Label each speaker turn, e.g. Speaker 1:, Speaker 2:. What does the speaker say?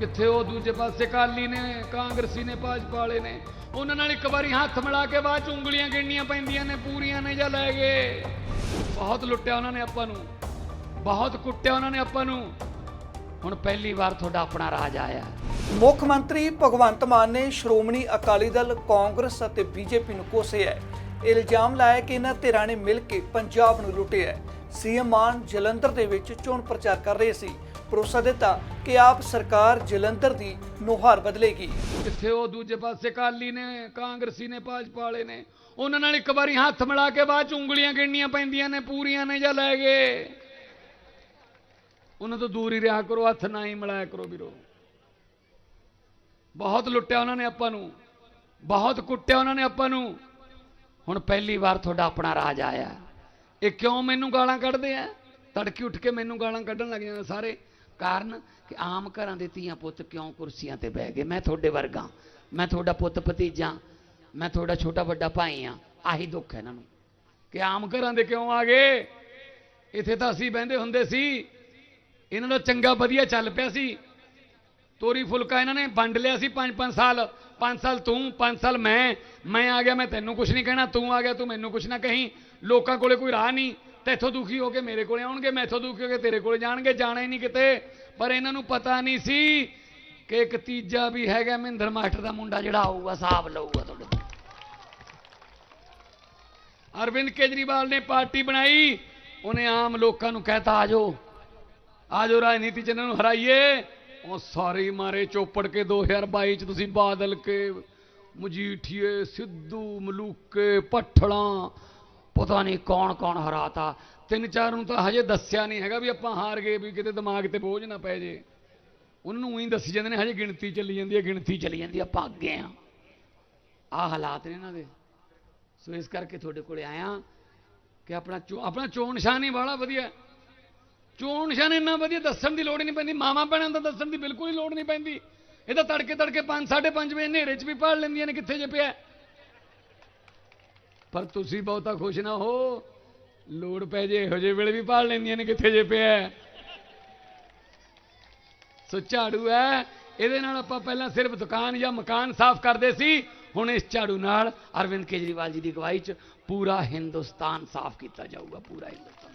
Speaker 1: ਕਿੱਥੇ ਉਹ ਦੂਜੇ ਪਾਸੇ ਕਾਲੀ ਨੇ, ਕਾਂਗਰਸੀ ਨੇ ਭਾਜਪਾ ਵਾਲੇ ਨੇ। ਉਹਨਾਂ ਨਾਲ ਇੱਕ ਵਾਰੀ ਹੱਥ ਮਿਲਾ ਕੇ ਬਾਅਦ ਚ ਉਂਗਲੀਆਂ ਗਿਣਨੀਆਂ ਪੈਂਦੀਆਂ ਨੇ, ਪੂਰੀਆਂ ਨੇ ਜਾਂ ਲੈ ਗਏ। ਬਹੁਤ ਲੁੱਟਿਆ ਉਹਨਾਂ ਨੇ ਆਪਾਂ ਨੂੰ। ਬਹੁਤ ਕੁੱਟਿਆ ਉਹਨਾਂ ਨੇ ਆਪਾਂ ਨੂੰ। ਹੁਣ ਪਹਿਲੀ ਵਾਰ ਤੁਹਾਡਾ ਆਪਣਾ ਰਾਜ ਆਇਆ।
Speaker 2: ਮੁੱਖ ਮੰਤਰੀ ਭਗਵੰਤ ਮਾਨ ਨੇ ਸ਼੍ਰੋਮਣੀ ਅਕਾਲੀ ਦਲ, ਕਾਂਗਰਸ ਅਤੇ ਬੀਜੇਪੀ ਨੂੰ ਕੋਸਿਆ ਇਲਜ਼ਾਮ ਲਾਇਆ ਕਿ ਇਹਨਾਂ ਧਿਰਾਂ ਨੇ ਮਿਲ ਕੇ ਪੰਜਾਬ ਨੂੰ ਲੁੱਟਿਆ ਹੈ। ਸੀਐਮ ਮਾਨ ਜਲੰਧਰ ਦੇ ਵਿੱਚ ਚੋਣ ਪ੍ਰਚਾਰ ਕਰ ਰਹੇ ਸੀ। ਭਰੋਸਾ ਦਿੱਤਾ ਕਿ ਆਪ ਸਰਕਾਰ ਜਲੰਧਰ ਦੀ ਨੁਹਾਰ ਬਦਲੇਗੀ।
Speaker 1: ਕਿੱਥੇ ਉਹ ਦੂਜੇ ਪਾਸੇ ਕਾਲੀ ਨੇ, ਕਾਂਗਰਸੀ ਨੇ, ਭਾਜਪਾ ਵਾਲੇ ਨੇ, ਉਹਨਾਂ ਨਾਲ ਇੱਕ ਵਾਰੀ ਹੱਥ ਮਿਲਾ ਕੇ ਬਾਅਦ ਚ ਉਂਗਲੀਆਂ ਗਿਣਨੀਆਂ ਪੈਂਦੀਆਂ ਨੇ, ਪੂਰੀਆਂ ਨੇ ਜਾਂ ਲੈ ਗਏ। ਉਹਨਾਂ ਤੋਂ ਦੂਰ ਹੀ ਰਿਹਾ ਕਰੋ, ਹੱਥ ਨਾ ਹੀ ਮਿਲਾਇਆ ਕਰੋ ਵੀਰੋ। ਬਹੁਤ ਲੁੱਟਿਆ ਉਹਨਾਂ ਨੇ ਆਪਾਂ ਨੂੰ, ਬਹੁਤ ਕੁੱਟਿਆ ਉਹਨਾਂ ਨੇ ਆਪਾਂ ਨੂੰ। ਹੁਣ ਪਹਿਲੀ ਵਾਰ ਤੁਹਾਡਾ ਆਪਣਾ ਰਾਜ ਆਇਆ। ਇਹ ਕਿਉਂ ਮੈਨੂੰ ਗਾਲਾਂ ਕੱਢਦੇ ਆ? ਤੜਕੇ ਉੱਠ ਕੇ ਮੈਨੂੰ ਗਾਲਾਂ ਕੱਢਣ ਲੱਗ ਜਾਂਦੇ ਸਾਰੇ ਕਾਰਨ ਕਿ ਆਮ ਘਰਾਂ ਦੇ ਧੀਆਂ ਪੁੱਤ ਕਿਉਂ ਕੁਰਸੀਆਂ ਤੇ ਬਹਿ ਗਏ? ਮੈਂ ਤੁਹਾਡੇ ਵਰਗਾ ਮੈਂ ਤੁਹਾਡਾ ਪੁੱਤ ਭਤੀਜਾ ਮੈਂ ਤੁਹਾਡਾ ਛੋਟਾ ਵੱਡਾ ਭਾਈ ਆ ਆਹੀ ਦੁੱਖ ਹੈ ਇਹਨਾਂ ਨੂੰ ਕਿ ਆਮ ਘਰਾਂ ਦੇ ਕਿਉਂ ਆ ਗਏ? ਇੱਥੇ ਤਾਂ ਅਸੀਂ ਬਹਿੰਦੇ ਹੁੰਦੇ ਸੀ। ਇਹਨਾਂ ਦਾ ਚੰਗਾ ਵਧੀਆ ਚੱਲ ਪਿਆ ਸੀ। ਤੋਰੀ ਫੁਲਕਾ ਇਹਨਾਂ ਨੇ ਵੰਡ ਲਿਆ ਸੀ 5-5 ਸਾਲ। 5 ਸਾਲ ਤੂੰ 5 ਸਾਲ ਮੈਂ। ਮੈਂ ਆ ਗਿਆ, ਮੈਂ ਤੈਨੂੰ ਕੁਝ ਨਹੀਂ ਕਹਿਣਾ। ਤੂੰ ਆ ਗਿਆ, ਤੂੰ ਮੈਨੂੰ ਕੁਝ ਨਾ ਕਹੀਂ। ਲੋਕਾਂ ਕੋਲੇ ਕੋਈ ਰਾਹ ਨਹੀਂ। ਤੇ ਇੱਥੋਂ ਦੁਖੀ ਹੋ ਕੇ ਮੇਰੇ ਕੋਲੇ ਆਉਣਗੇ, ਮੈਂ ਇੱਥੋਂ ਦੁਖੀ ਹੋ ਕੇ ਤੇਰੇ ਕੋਲੇ ਜਾਣਗੇ, ਜਾਣਾ ਹੀ ਨਹੀਂ ਕਿਤੇ। ਪਰ ਇਹਨਾਂ ਨੂੰ ਪਤਾ ਨਹੀਂ ਸੀ ਕਿ ਇੱਕ ਤੀਜਾ ਵੀ ਹੈਗਾ, ਮਹਿੰਦਰ ਮਾਸਟਰ ਦਾ ਮੁੰਡਾ ਜਿਹੜਾ ਆਊਗਾ, ਹਿਸਾਬ ਲਊਗਾ ਤੁਹਾਡੇ ਤੋਂ ਅਰਵਿੰਦ ਕੇਜਰੀਵਾਲ ਨੇ ਪਾਰਟੀ ਬਣਾਈ, ਉਹਨੇ ਆਮ ਲੋਕਾਂ ਨੂੰ ਕਹਿਤਾ ਆਜੋ ਆਜੋ ਰਾਜਨੀਤੀ ਚ ਇਹਨਾਂ ਨੂੰ ਹਰਾਈਏ। ਉਹ ਸਾਰੇ ਮਾਰੇ ਚੋਪੜ ਕੇ 2022 ਚ ਤੁਸੀਂ ਬਾਦਲ ਕੇ, ਮਜੀਠੀਏ, ਸਿੱਧੂ, ਮਲੂਕੇ ਪੱਠਲਾਂ ਪਤਾ ਨਹੀਂ ਕੌਣ ਕੌਣ ਹਰਾਤਾ। ਤਿੰਨ ਚਾਰ ਨੂੰ ਤਾਂ ਹਜੇ ਦੱਸਿਆ ਨਹੀਂ ਹੈਗਾ ਵੀ ਆਪਾਂ ਹਾਰ ਗਏ ਵੀ ਕਿਤੇ ਦਿਮਾਗ ਤੇ ਬੋਝ ਨਾ ਪੈ ਜੇ। ਉਹਨਾਂ ਨੂੰ ਉਹੀ ਦੱਸੀ ਜਾਂਦੇ ਨੇ, ਹਜੇ ਗਿਣਤੀ ਚੱਲੀ ਜਾਂਦੀ ਹੈ, ਗਿਣਤੀ ਚੱਲੀ ਜਾਂਦੀ ਹੈ, ਆਪਾਂ ਅੱਗੇ ਆ ਆਹ ਹਾਲਾਤ ਨੇ ਇਹਨਾਂ ਦੇ। ਸੋ ਇਸ ਕਰਕੇ ਤੁਹਾਡੇ ਕੋਲੇ ਆਇਆ ਕਿ ਆਪਣਾ ਚੋ- ਆਪਣਾ ਚੋਣ ਨਿਸ਼ਾਨ ਹੀ ਬੜਾ ਵਧੀਆ। ਚੋਣ ਨਿਸ਼ਾਨ ਇੰਨਾ ਵਧੀਆ ਦੱਸਣ ਦੀ ਲੋੜ ਨਹੀਂ ਪੈਂਦੀ। ਮਾਮਾ ਭੈਣਾਂ ਦਾ ਦੱਸਣ ਦੀ ਬਿਲਕੁਲ ਹੀ ਲੋੜ ਨਹੀਂ ਪੈਂਦੀ। ਇਹ ਤਾਂ ਤੜਕੇ ਤੜਕੇ 5 5:30 ਵਜੇ ਹਨੇਰੇ 'ਚ ਵੀ ਪੜ ਲੈਂਦੀਆਂ ਨੇ ਕਿੱਥੇ ਜੇ ਪਿਆ। ਪਰ ਤੁਸੀਂ ਬਹੁਤਾ ਖੁਸ਼ ਨਾ ਹੋ। ਲੋੜ ਪੈ ਜੇ ਇਹੋ ਜਿਹੇ ਵੇਲੇ ਵੀ ਪੜ ਲੈਂਦੀਆਂ ਨੇ ਕਿੱਥੇ ਜੇ ਪਿਆ। ਸੋ ਝਾੜੂ ਹੈ। ਇਹਦੇ ਨਾਲ ਆਪਾਂ ਪਹਿਲਾਂ ਸਿਰਫ ਦੁਕਾਨ ਜਾਂ ਮਕਾਨ ਸਾਫ਼ ਕਰਦੇ ਸੀ। ਹੁਣ ਇਸ ਝਾੜੂ ਨਾਲ ਅਰਵਿੰਦ ਕੇਜਰੀਵਾਲ ਜੀ ਦੀ ਅਗਵਾਈ 'ਚ ਪੂਰਾ ਹਿੰਦੁਸਤਾਨ ਸਾਫ਼ ਕੀਤਾ ਜਾਊਗਾ, ਪੂਰਾ ਹਿੰਦੁਸਤਾਨ।